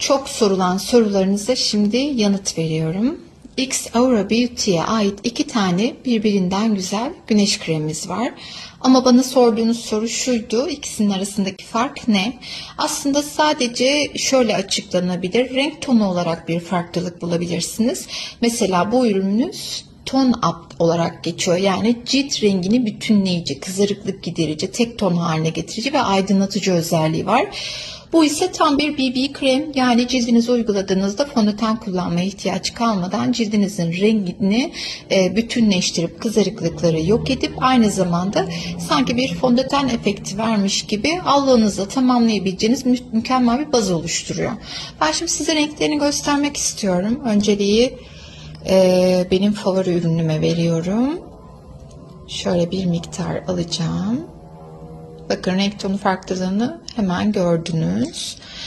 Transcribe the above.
Çok sorulan sorularınıza şimdi yanıt veriyorum. X Aura Beauty'ye ait iki tane birbirinden güzel güneş kremimiz var. Ama bana sorduğunuz soru şuydu, ikisinin arasındaki fark ne? Aslında sadece şöyle açıklanabilir, renk tonu olarak bir farklılık bulabilirsiniz. Mesela bu ürünümüz ton up olarak geçiyor. Yani cilt rengini bütünleyici, kızarıklık giderici, tek ton haline getirici ve aydınlatıcı özelliği var. Bu ise tam bir BB krem yani cildinize uyguladığınızda fondöten kullanmaya ihtiyaç kalmadan cildinizin rengini e, bütünleştirip kızarıklıkları yok edip aynı zamanda sanki bir fondöten efekti vermiş gibi allığınızla tamamlayabileceğiniz mü- mükemmel bir baz oluşturuyor. Ben şimdi size renklerini göstermek istiyorum. Önceliği e, benim favori ürünüme veriyorum. Şöyle bir miktar alacağım. Bakın renk tonu farklılığını hemen gördünüz.